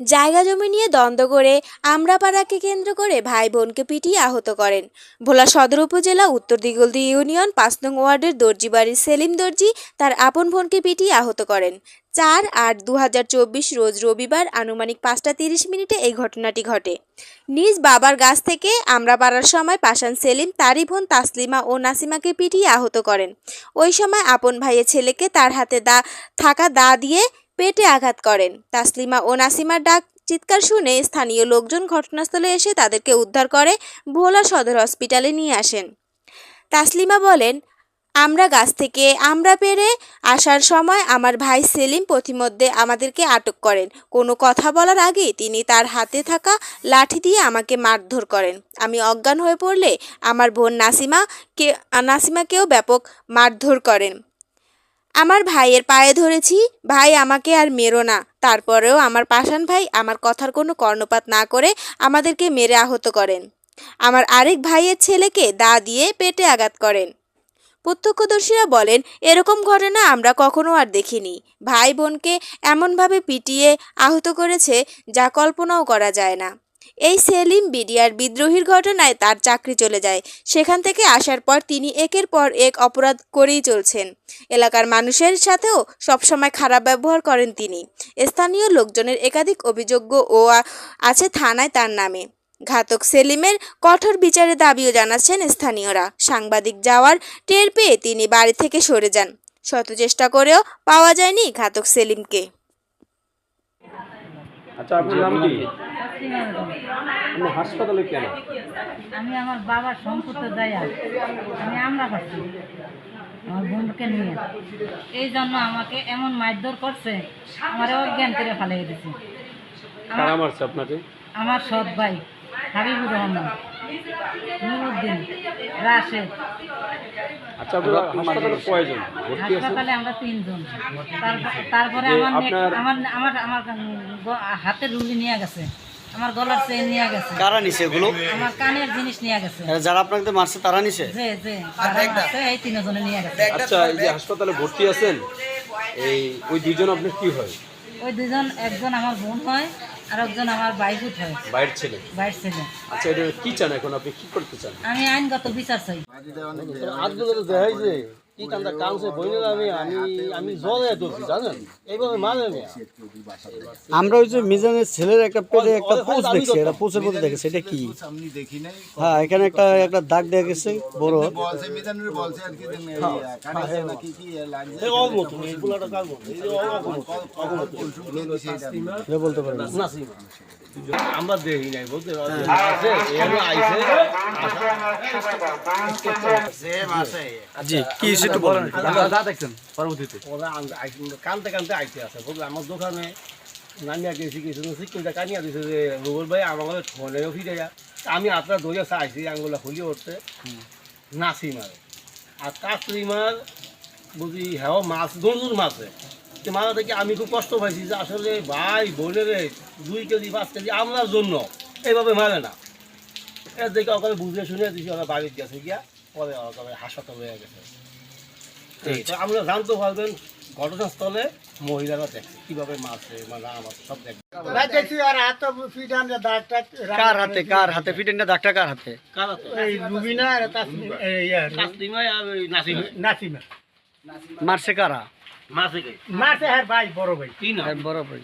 জায়গা জমি নিয়ে দ্বন্দ্ব করে আমরাপাড়াকে কেন্দ্র করে ভাই বোনকে পিটিয়ে আহত করেন। ভোলা সদর উপজেলা উত্তর দিগলদি ইউনিয়ন পাঁচ নং ওয়ার্ডের দর্জি বাড়ির সেলিম দর্জি তার আপন বোনকে পিটিয়ে আহত করেন। চার আট দু রোজ রবিবার আনুমানিক পাঁচটা তিরিশ মিনিটে এই ঘটনাটি ঘটে। নিজ বাবার গাছ থেকে আমরা পাড়ার সময় পাশান সেলিম, তারই বোন তাসলিমা ও নাসিমাকে পিটিয়ে আহত করেন। ওই সময় আপন ভাইয়ের ছেলেকে তার হাতে দা, থাকা দা দিয়ে পেটে আঘাত করেন। তাসলিমা ও নাসিমার ডাক চিৎকার শুনে স্থানীয় লোকজন ঘটনাস্থলে এসে তাদেরকে উদ্ধার করে ভোলা সদর হসপিটালে নিয়ে আসেন। তাসলিমা বলেন, আমরা গাছ থেকে আমরা পেরে আসার সময় আমার ভাই সেলিম পথিমধ্যে আমাদেরকে আটক করেন। কোনো কথা বলার আগে তিনি তার হাতে থাকা লাঠি দিয়ে আমাকে মারধর করেন। আমি অজ্ঞান হয়ে পড়লে আমার বোন নাসিমা কে, নাসিমাকেও ব্যাপক মারধর করেন। আমার ভাইয়ের পায়ে ধরেছি, ভাই আমাকে আর মেরো না। তারপরেও আমার পাষাণ ভাই আমার কথার কোনো কর্ণপাত না করে আমাদেরকে মেরে আহত করেন। আমার আরেক ভাইয়ের ছেলেকে দা দিয়ে পেটে আঘাত করেন। প্রত্যক্ষদর্শীরা বলেন, এরকম ঘটনা আমরা কখনো আর দেখিনি। ভাই বোনকে এমনভাবে পিটিয়ে আহত করেছে যা কল্পনাও করা যায় না। এই সেলিম বিডিআর বিদ্রোহীর ঘটনায় তার চাকরি চলে যায়। সেখান থেকে আসার পর তিনি একের পর এক অপরাধ করেই চলছেন। এলাকার মানুষের সাথেও সবসময় খারাপ ব্যবহার করেন তিনি। স্থানীয় লোকজনের একাধিক অভিযোগ্য ও আছে থানায় তার নামে। ঘাতক সেলিমের কঠোর বিচারের দাবিও জানাচ্ছেন স্থানীয়রা। সাংবাদিক যাওয়ার টের পেয়ে তিনি বাড়ি থেকে সরে যান। শত চেষ্টা করেও পাওয়া যায়নি ঘাতক সেলিমকে। আচ্ছা আপনার নাম কি? আপনি হাসপাতালে কেন? আমি আমার বাবার সম্পত্তি দেয়। আমি আমরা পাচ্ছি আমার বন্ধুকে নিয়ে। এই জন্য আমাকে এমন মারধর করছে আমার অজ্ঞান করে ফেলাই দিছে আপনাকে? আমার সৎ ভাই হাবিবুর রহমান। নুরুদ্দিন রাশেদ। আচ্ছা আপনারা হাসপাতালে কয়জন ভর্তি আছেন হাসপাতালে আমরা তিনজন। তারপরে আমার আমার আমার আমার গ- হাতের নিয়ে গেছে। আমার গলার চেন নিয়ে গেছে। কারা নিছে এগুলো? আমার কানের জিনিস নিয়ে গেছে। যারা আপনাকে মারছে তারা নিছে? যে যে যারা মারছে, এই তিনজনে নিয়ে গেছে। আচ্ছা এই যে হাসপাতালে ভর্তি আছেন এই ওই দুইজন আপনার কি হয়? ওই দুজন একজন আমার বোন হয় আর একজন আমার বাইকুট হয় বাইরের ছেলে? বাইর ছেলে। আচ্ছা এটা কি চান এখন? আপনি কি করতে চান? আমি আইনগত বিচার চাই। আজকে তো দেখাই যে কি কান্দা কামছে বইনে আমি আমি আমি জলে জানেন এইভাবে মানে না আমরা ওই যে মিজানের ছেলের একটা পেটে একটা পোস্ট দেখছি এটা পোস্টের মধ্যে দেখেছি এটা কি আমি দেখি নাই হ্যাঁ এখানে একটা একটা দাগ দেখা গেছে বড় বলছে মিজানুর বলছে আর কি যে এই কাটাছে কি কি লাগছে এই অমত এই পোলাটা কাজ এই যে অমত এটা বলতে। আমরা দেখি নাই বলতে আছে এখানে আইছে জি কি একটু বলেন। যা দেখছেন পরবর্তীতে। ওরা কানতে কানতে আইতে আছে। বুঝলে আমার দোকানে নামিয়া গেছি কিছু সিকিমটা কানিয়া দিছে যে রুবল ভাই আমার ফোনেও ফিরে যা। আমি আপনার দইয়া চাইছি আঙ্গুলা খুলি উঠতে। নাসিমার আর কাসলিমার বুঝি হ্যাঁ মাছ দূর মাছে মাথা থেকে আমি খুব কষ্ট পাইছি যে আসলে ভাই বোনের দুই কেজি পাঁচ কেজি আমরার জন্য এইভাবে মারে না। এর দেখে ওখানে বুঝে শুনে দিছি ওরা বাড়ির গেছে গিয়া পরে ওখানে হাসপাতাল হয়ে গেছে। তো আপনারা জানতে পারবেন ঘটনাস্থলে মহিলারা দেখে কীভাবে মারছে বা না মারছে সব দেখবে কার হাতে কার হাতে? ফিটেনটা দাগটা কার হাতে? কারা তো? কাসলিমা আর ওই নাসিমা। মারছে কারা? মারছে কে? কি নাম? হ্যাঁ, বড় ভাই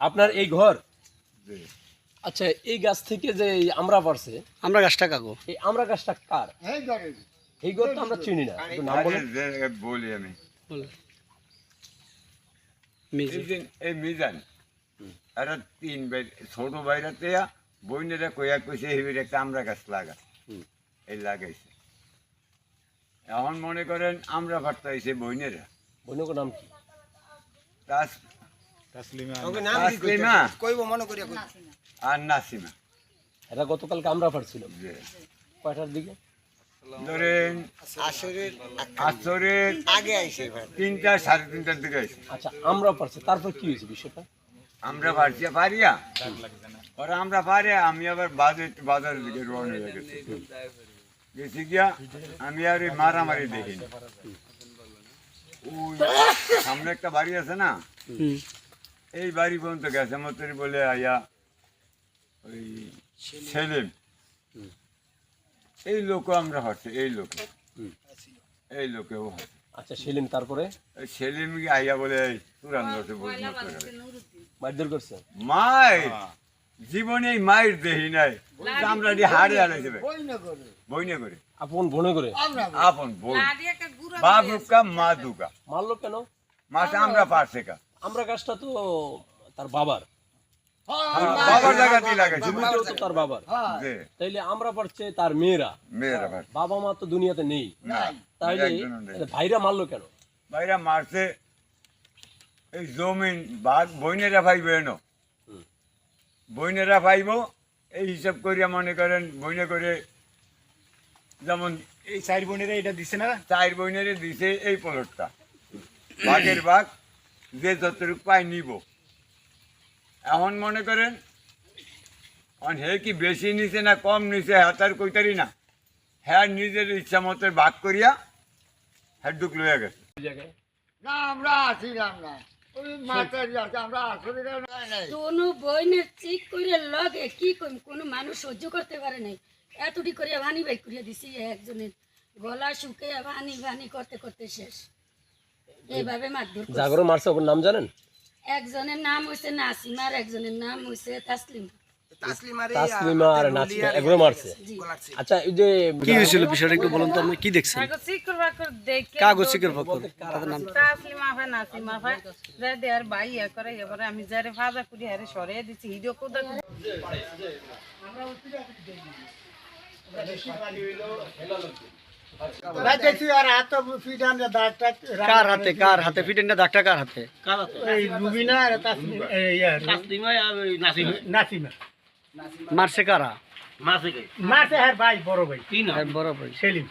আপনার এই ঘর? আচ্ছা এই গাছ থেকে যে এই আমরা পারছে আমরা গাছটা কাকু। এই আমরা গাছটা কার? এই ঘর তো আমরা চিনি না নাম বলি আমি। এই মিজান এরা তিন ভাই ছোট বইনেরা কইয়া কইছে হেবির একটা আমরা গাছ লাগা। এই লাগাইছে। এখন মনে করেন আমরা বইনেরা। বইনক নাম কি? তাসলিমা আর নাসিমা। আমরা পারছিল কয়টার দিকে? ধরেন আসরের আগে। আইছে তিনটা সাড়ে তিনটার দিকে আইছে। আচ্ছা আমরা পারছে। তারপর কি হয়েছে বিষয়টা? আমরা পারছি। পারিয়া? ওরা আমরা পারে আমি আবার বাজারের দিকে রওনা হয়ে গেছি। গেছি গিয়া? আমি আর ওই মারামারি দেখিনি। ওই সামনে একটা বাড়ি আছে না? এই বাড়ি পর্যন্ত গেছে। মতন বলে আয়া ওই সেলিম এই লোকও আমরা হচ্ছে এই লোকে। এই লোকেও হচ্ছে। আচ্ছা সেলিম তারপরে? সেলিম কি আইয়া বলে তুরান মারধর করছে? মায়ের? জীবনে এই মায়ের দেহি নাই। আমরা দিয়ে হারে আনাইছে বই না করে। আপন বনে করে? আপন বই। বাপ দুকা মা দুকা মারলো কেন? মাসে আমরা পারছে কা? আমরা গাছটা তো তার বাবার। বাবার জায়গাতেই লাগাইছে জমিটাও তো তার বাবার। যে তাইলে আমরা পারছে তার মেয়েরা। মেয়েরা পারছে। বাবা মা তো দুনিয়াতে নেই। না তাইলে একজনও নেই। ভাইরা মারলো কেন? বাইরা মারছে এই জমিন বাঘ বইনেরা পাইবে এনো। বইনেরা পাইব এই হিসাব করিয়া মনে করেন বইনে করে যেমন এই চার বোনেরা এটা দিছে না? চার বইনেরে দিছে এই পলটটা। বাঘের বাঘ যে যতটুকু পায় নিব। এখন মনে করেন অন হে কি বেশি নিছে না কম নিছে হাতার কইতারি না। হ্যাঁ নিজের ইচ্ছা মতো ভাগ করিয়া হ্যাঁ ডুক লইয়া গেছে। না আমরা আছে আমরা। নাই। কোনো বইনের চিক করে লগে কি কইম কোনো মানুষ সহ্য করতে পারে নাই। এতটি করে ভানি বাই করিয়া দিছি একজনের গলা শুকে ভানি ভানি করতে করতে শেষ। এইভাবে মারধর করছে। জাগরণ মারছে ওর নাম জানেন? একজনের নাম হইছে নাসিমা আর একজনের নাম হইছে তাসলিম। তাসলিমা আর নাচিকা এগুলো মারছে। আচ্ছা এই যে কি হয়েছিল বিষয়টা একটু বলুন তো আপনি কি দেখছেন? কাগজ শিকার ফকর তাদের নাম তাসলিমা হয় নাসিমা হয় যাই দেয়ার বাই ইয়া করে এবারে আমি যারে ফাজা করি হারে দিছি। হিডিও কোদা দাগটা কার হাতে? কার হাতে? ফিটেনটা দাগটা কার হাতে? মারছে কারা? মাসে হ্যাঁ ভাই বড় ভাই। বড় ভাই। সেলিম।